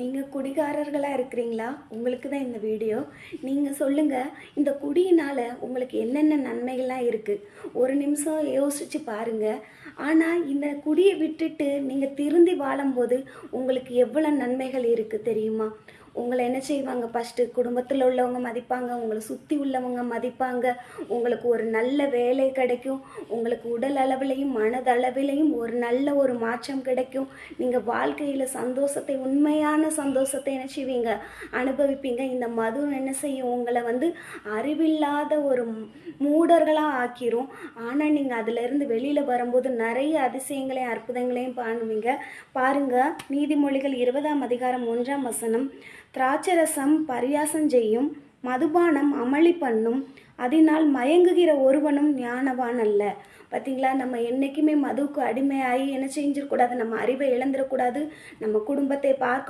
நீங்கள் குடிகாரர்களாக இருக்கிறீங்களா? உங்களுக்கு தான் இந்த வீடியோ. நீங்கள் சொல்லுங்கள் இந்த குடியினால் உங்களுக்கு என்னென்ன நன்மைகள்லாம் இருக்குது ஒரு நிமிஷம் யோசித்து பாருங்கள் ஆனால் இந்த குடியை விட்டுட்டு நீங்கள் திருந்தி வாழும்போது உங்களுக்கு எவ்வளோ நன்மைகள் இருக்குது தெரியுமா? உங்களை என்ன செய்வாங்க? ஃபஸ்ட்டு குடும்பத்தில் உள்ளவங்க மதிப்பாங்க உங்களை சுற்றி உள்ளவங்க மதிப்பாங்க. உங்களுக்கு ஒரு நல்ல வேலை கிடைக்கும். உங்களுக்கு உடல் அளவிலையும் மனதளவிலையும் ஒரு நல்ல ஒரு மாற்றம் கிடைக்கும். நீங்கள் வாழ்க்கையில் சந்தோஷத்தை உண்மையான சந்தோஷத்தை என்ன செய்வீங்க? அனுபவிப்பீங்க. இந்த மது என்ன செய்யும்? உங்களை வந்து அறிவில்லாத ஒரு மூடர்களாக ஆக்கிரும். ஆனால் நீங்கள் அதிலிருந்து வெளியில் வரும்போது நிறைய அதிசயங்களையும் அற்புதங்களையும் பண்ணுவீங்க. பாருங்க நீதிமொழிகள் இருபதாம் அதிகாரம் ஒன்றாம் வசனம். திராட்சரசம் பரியாசம் செய்யும் மதுபானம் அமளி பண்ணும் அதனால் மயங்குகிற ஒருவனும் ஞானவான் அல்ல. பார்த்தீங்களா நம்ம என்றைக்குமே மதுவுக்கு அடிமையாகி என்ன செஞ்சிடக்கூடாது? நம்ம அறிவை இழந்துடக்கூடாது. நம்ம குடும்பத்தை பார்க்க